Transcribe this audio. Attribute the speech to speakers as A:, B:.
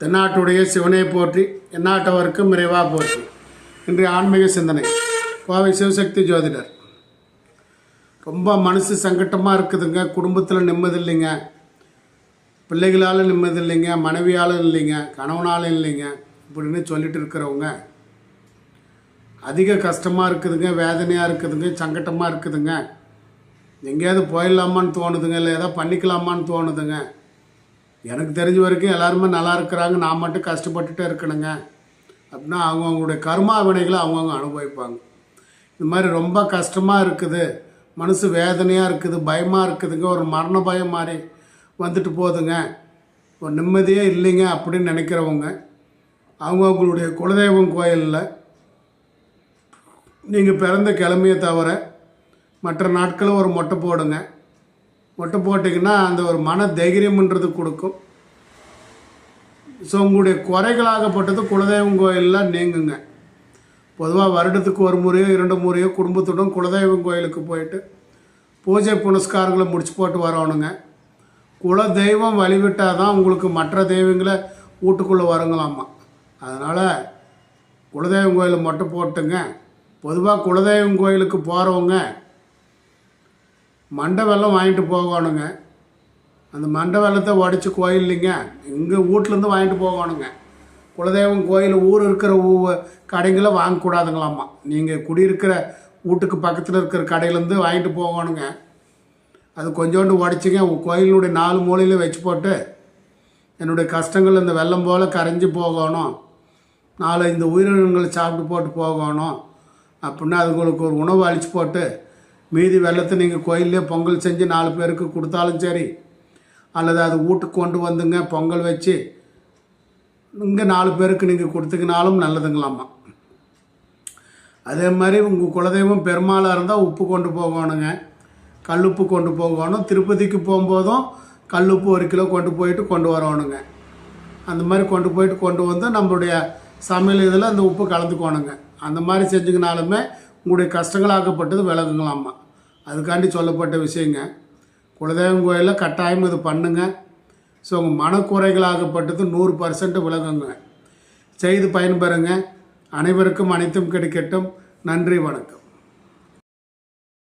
A: தென்னாட்டுடைய சிவனை போற்றி எந்நாட்டவருக்கும் விரைவாக போற்றி. இன்றைய ஆன்மீக சிந்தனை. கோவை சிவசக்தி ஜோதிடர். ரொம்ப மனசு சங்கட்டமாக இருக்குதுங்க. குடும்பத்தில் நிம்மதி இல்லைங்க பிள்ளைகளால் நிம்மதி இல்லைங்க மனைவியாலும் இல்லைங்க. கணவனாலும் இல்லைங்க. இப்படின்னு சொல்லிட்டு இருக்கிறவங்க அதிக கஷ்டமாக இருக்குதுங்க. வேதனையாக இருக்குதுங்க. சங்கட்டமாக இருக்குதுங்க. எங்கேயாவது போயிடலாமான்னு தோணுதுங்க. இல்லை ஏதாவது பண்ணிக்கலாமான்னு தோணுதுங்க. எனக்கு தெரிஞ்ச வரைக்கும் எல்லாருமே நல்லா இருக்கிறாங்க. நான் மட்டும் கஷ்டப்பட்டுட்டே இருக்கணுங்க. அப்படின்னா அவங்கவுங்களுடைய கர்மா வினைகளை அவங்கவுங்க அனுபவிப்பாங்க. இந்த மாதிரி ரொம்ப கஷ்டமாக இருக்குது. மனசு வேதனையாக இருக்குது. பயமாக இருக்குதுங்க. ஒரு மரண பயம் மாதிரி வந்துட்டு போதுங்க. ஒரு நிம்மதியே இல்லைங்க அப்படின்னு நினைக்கிறவங்க அவங்கவுங்களுடைய குலதெய்வம் கோயிலில் நீங்கள் பிறந்த கிழமையை தவிர மற்ற நாட்களும் ஒரு மொட்டை போடுங்க. மொட்டை போட்டிங்கன்னா அந்த ஒரு மன தைரியம்ன்றது கொடுக்கும். ஸோ உங்களுடைய குறைகளாகப்பட்டது குலதெய்வம் கோயிலில் நீங்குங்க. பொதுவாக வருடத்துக்கு ஒரு முறையோ இரண்டு முறையோ குடும்பத்துடன் குலதெய்வம் கோயிலுக்கு போயிட்டு பூஜை புனஸ்காரங்களை முடிச்சு போட்டு வரணுங்க. குல தெய்வம் வழிவிட்டால் தான் உங்களுக்கு மற்ற தெய்வங்களை வீட்டுக்குள்ளே வருங்களாமா. அதனால் குலதெய்வம் கோயிலில் மட்டும் போட்டுங்க. பொதுவாக குலதெய்வம் கோயிலுக்கு போகிறவங்க மண்டை வாங்கிட்டு போகணுங்க. அந்த மண்டை வெள்ளத்தை உடச்சி கோயில்லைங்க இங்கே வீட்டிலேருந்து வாங்கிட்டு போகணுங்க. குலதெய்வம் கோயில் ஊர் இருக்கிற ஊ கடைங்களை வாங்கக்கூடாதுங்களாம்மா. நீங்கள் குடியிருக்கிற வீட்டுக்கு பக்கத்தில் இருக்கிற கடையிலேருந்து வாங்கிட்டு போகணுங்க. அது கொஞ்சோண்டு உடச்சிங்க. கோயிலுடைய நாலு மூலையில் வச்சு போட்டு என்னுடைய கஷ்டங்கள் இந்த வெள்ளம் போல் கரைஞ்சி போகணும். நாலு இந்த உயிரினங்களை சாப்பிட்டு போட்டு போகணும். அப்படின்னா அதுங்களுக்கு ஒரு உணவு அழிச்சு போட்டு மீதி வெள்ளத்தை நீங்கள் கோயிலே பொங்கல் செஞ்சு நாலு பேருக்கு கொடுத்தாலும் சரி அல்லது அது வீட்டுக்கு கொண்டு வந்துங்க பொங்கல் வச்சு இங்கே நாலு பேருக்கு நீங்கள் கொடுத்துக்கினாலும் நல்லதுங்களாம்மா அதே மாதிரி உங்கள் குலதெய்வம் பெருமாளாக இருந்தால் உப்பு கொண்டு போகணுங்க. கல்லுப்பு கொண்டு போகணும். திருப்பதிக்கு போகும்போதும் கல்லுப்பு ஒரு கிலோ கொண்டு போயிட்டு கொண்டு வரணுங்க. அந்த மாதிரி கொண்டு போயிட்டு கொண்டு வந்து நம்மளுடைய சமையல் இதில் அந்த உப்பு கலந்துக்கோணுங்க. அந்த மாதிரி செஞ்சுக்கினாலுமே உங்களுடைய கஷ்டங்களாக்கப்பட்டது விலகுங்களாம்மா அதுக்காண்டி சொல்லப்பட்ட விஷயங்க. குலதெய்வம் கோயிலில் கட்டாயம் இது பண்ணுங்க. ஸோ உங்கள் மனக்குறைகளாகப்பட்டது நூறு பர்சன்ட் விலகுங்க. செய்து பயன்பெறுங்க. அனைவருக்கும் அனைத்தும் கிடைக்கட்டும். நன்றி வணக்கம்.